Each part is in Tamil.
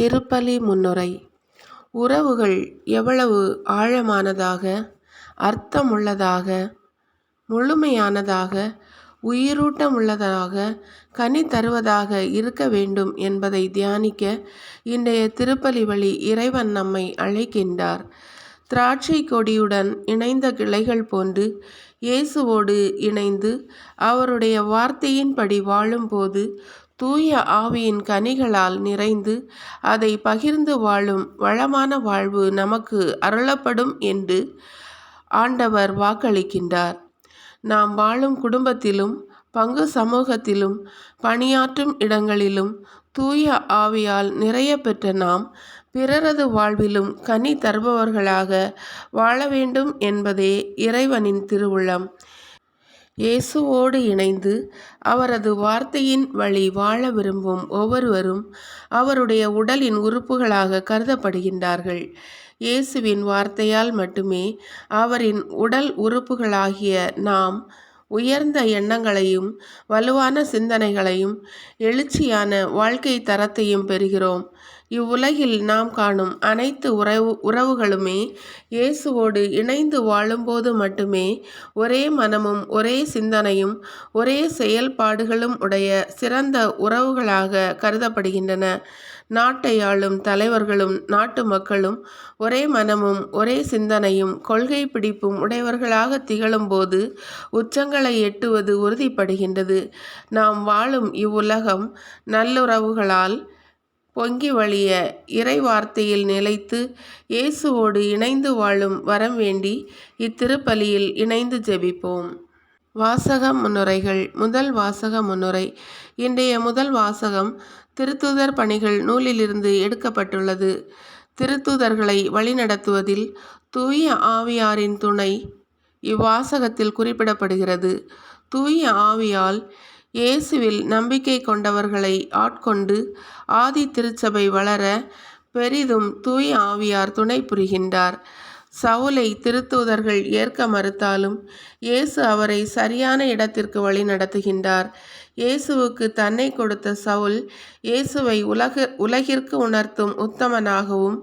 திருப்பலி முன்னுரை. உறவுகள் எவ்வளவு ஆழமானதாக அர்த்தமுள்ளதாக முழுமையானதாக உயிரூட்டமுள்ளதாக கனி தருவதாக இருக்க வேண்டும் என்பதை தியானிக்க இன்றைய திருப்பலி வழி இறைவன் நம்மை அழைக்கின்றார். திராட்சை கொடியுடன் இணைந்த கிளைகள் போன்று இயேசுவோடு இணைந்து அவருடைய வார்த்தையின்படி வாழும்போது தூய ஆவியின் கனிகளால் நிறைந்து அதை பகிர்ந்து வாழும் வளமான வாழ்வு நமக்கு அருளப்படும் என்று ஆண்டவர் வாக்களிக்கின்றார். நாம் வாழும் குடும்பத்திலும் பங்கு சமூகத்திலும் பணியாற்றும் இடங்களிலும் தூய ஆவியால் நிறைய பெற்ற நாம் பிறரது வாழ்விலும் கனி தருபவர்களாக வாழ வேண்டும் என்பதே இறைவனின் திருவுள்ளம் இயேசுவோடு இணைந்து அவரது வார்த்தையின் வழி வாழ விரும்பும் ஒவ்வொருவரும் அவருடைய உடலின் உறுப்புகளாக கருதப்படுகின்றார்கள். இயேசுவின் வார்த்தையால் மட்டுமே அவரின் உடல் உறுப்புகளாகிய நாம் உயர்ந்த எண்ணங்களையும் வலுவான சிந்தனைகளையும் எழுச்சியான வாழ்க்கை தரத்தையும் பெறுகிறோம். இவ்வுலகில் நாம் காணும் அனைத்து உறவு உறவுகளுமே இயேசுவோடு இணைந்து வாழும்போது மட்டுமே ஒரே மனமும் ஒரே சிந்தனையும் ஒரே செயல்பாடுகளும் உடைய சிறந்த உறவுகளாக கருதப்படுகின்றன. நாட்டை ஆளும் தலைவர்களும் நாட்டு மக்களும் ஒரே மனமும் ஒரே சிந்தனையும் கொள்கை பிடிப்பும் உடையவர்களாக திகழும்போது உச்சங்களை எட்டுவது உறுதிப்படுகின்றது. நாம் வாழும் இவ்வுலகம் நல்லுறவுகளால் பொங்கி வழிய இறை வார்த்தையில் நிலைத்து இயேசுவோடு இணைந்து வாழும் வரம் வேண்டி இத்திருப்பலியில் இணைந்து ஜெபிப்போம். வாசக முன்னுரைகள். முதல் வாசக முன்னுரை. இன்றைய முதல் வாசகம் திருத்துதர் பணிகள் நூலிலிருந்து எடுக்கப்பட்டுள்ளது. திருத்துதர்களை வழிநடத்துவதில் தூய ஆவியாரின் துணை இவ்வாசகத்தில் குறிப்பிடப்படுகிறது. தூய ஆவியால் இயேசுவில் நம்பிக்கை கொண்டவர்களை ஆட்கொண்டு ஆதி திருச்சபை வளர பெரிதும் தூய் ஆவியார் துணை புரிகின்றார். சவுலை திருத்தூதர்கள் ஏற்க மறுத்தாலும் இயேசு அவரை சரியான இடத்திற்கு வழி நடத்துகின்றார். இயேசுவுக்கு தன்னை கொடுத்த சவுல் இயேசுவை உலக உலகிற்கு உணர்த்தும் உத்தமனாகவும்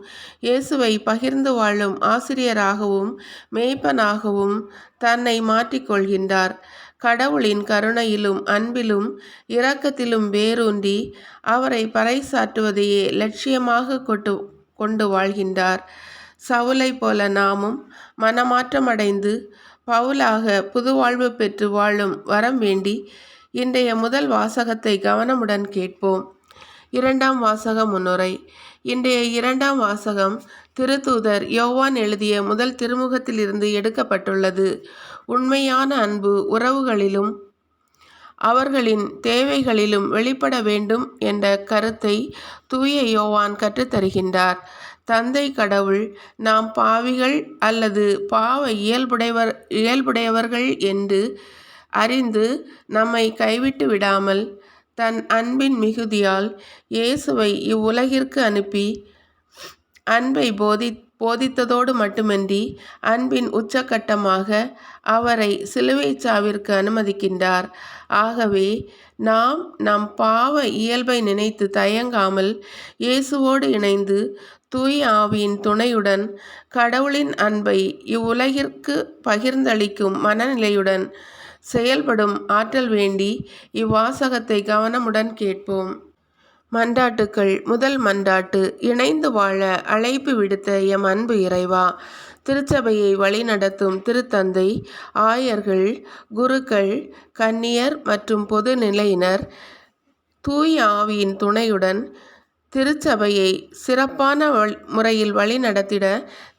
இயேசுவை பகிர்ந்து வாழும் ஆசிரியராகவும் மேய்ப்பனாகவும் தன்னை மாற்றிக்கொள்கின்றார். கடவுளின் கருணையிலும் அன்பிலும் இரக்கத்திலும் வேரூன்றி அவரை பறைசாற்றுவதையே லட்சியமாக கொண்டு கொண்டு வாழ்கின்றார். சவுலை போல நாமும் மனமாற்றமடைந்து பவுலாக புதுவாழ்வு பெற்று வாழும் வரம் வேண்டி இன்றைய முதல் வாசகத்தை கவனமுடன் கேட்போம். இரண்டாம் வாசக முன்னுரை. இன்றைய இரண்டாம் வாசகம் திருத்தூதர் யோவான் எழுதிய முதல் திருமுகத்திலிருந்து எடுக்கப்பட்டுள்ளது. உண்மையான அன்பு உறவுகளிலும் அவர்களின் தேவைகளிலும் வெளிப்பட வேண்டும் என்ற கருத்தை தூய யோவான் கற்றுத்தருகின்றார். தந்தை கடவுள் நாம் பாவிகள் அல்லது பாவ இயல்புடையவர் இயல்புடையவர்கள் என்று அறிந்து நம்மை கைவிட்டு விடாமல் தன் அன்பின் மிகுதியால் இயேசுவை இவ்வுலகிற்கு அனுப்பி அன்பை போதி போதித்ததோடு மட்டுமின்றி அன்பின் உச்சக்கட்டமாக அவரை சிலுவை சாவிற்கு அனுமதிக்கின்றார். ஆகவே நாம் நம் பாவ இயல்பை நினைத்து தயங்காமல் இயேசுவோடு இணைந்து தூய் ஆவியின் துணையுடன் கடவுளின் அன்பை இவ்வுலகிற்கு பகிர்ந்தளிக்கும் மனநிலையுடன் செயல்படும் ஆற்றல் வேண்டி இவ்வாசகத்தை கவனமுடன் கேட்போம். மன்றாட்டுக்கள் முதல் மன்றாட்டு இணைந்து வாழ அழைப்பு விடுத்த எம் அன்பு இறைவா திருச்சபையை வழிநடத்தும் திருத்தந்தை ஆயர்கள் குருக்கள் கன்னியர் மற்றும் பொது நிலையினர் தூய ஆவியின் துணையுடன் திருச்சபையை சிறப்பான முறையில் வழிநடத்திட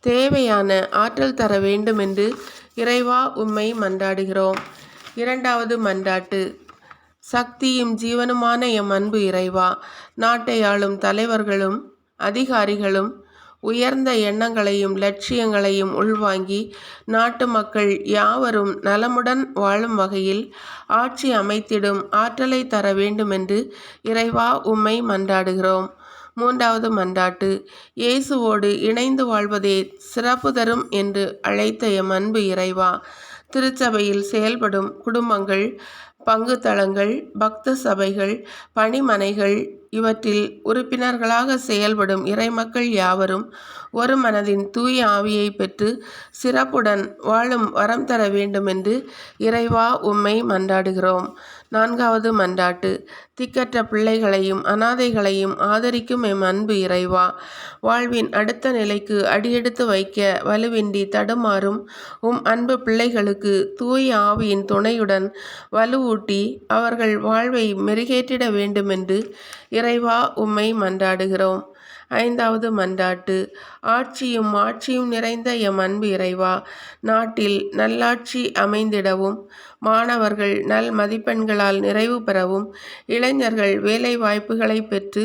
தேவையான ஆற்றல் தர வேண்டும் என்று இறைவா உம்மை மன்றாடுகிறோம். இரண்டாவது மன்றாட்டு சக்தியும் ஜீவனுமான எம் அன்பு இறைவா. நாட்டை ஆளும் தலைவர்களும் அதிகாரிகளும் உயர்ந்த எண்ணங்களையும் லட்சியங்களையும் உள்வாங்கி நாட்டு மக்கள் யாவரும் நலமுடன் வாழும் வகையில் ஆட்சி அமைத்திடும் ஆற்றலை தர வேண்டுமென்று இறைவா உம்மை மன்றாடுகிறோம். மூன்றாவது மன்றாட்டு இயேசுவோடு இணைந்து வாழ்வதே சிறப்பு தரும் என்று அழைத்த எம் அன்பு இறைவா. திருச்சபையில் செயல்படும் குடும்பங்கள் பங்குத்தளங்கள் பக்த சபைகள் பணிமனைகள் இவற்றில் உறுப்பினர்களாக செயல்படும் இறைமக்கள் யாவரும் ஒரு மனதின் தூய ஆவியை பெற்று சிறப்புடன் வாழும் வரம் தர வேண்டுமென்று இறைவா உம்மை மன்றாடுகிறோம். நான்காவது மன்றாட்டு. திக்கற்ற பிள்ளைகளையும் அனாதைகளையும் ஆதரிக்கும் எம் அன்பு இறைவா. வாழ்வின் அடுத்த நிலைக்கு அடியெடுத்து வைக்க வலுவின்றி தடுமாறும் உம் அன்பு பிள்ளைகளுக்கு தூய ஆவியின் துணையுடன் வலுவூட்டி அவர்கள் வாழ்வை மெருகேற்றிட வேண்டுமென்று இறைவா உம்மை மன்றாடுகிறோம். ஐந்தாவது மன்றாட்டு. ஆட்சியும் ஆட்சியும் நிறைந்த எம் அன்பு இறைவா நாட்டில் நல்லாட்சி அமைந்திடவும் மாணவர்கள் நல் மதிப்பெண்களால் நிறைவு பெறவும் இளைஞர்கள் வேலை வாய்ப்புகளை பெற்று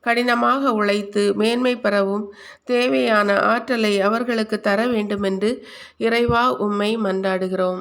கடினமாக உழைத்து மேன்மை பெறவும் தேவையான ஆற்றலை அவர்களுக்கு தர வேண்டுமென்று இறைவா உம்மை மன்றாடுகிறோம்.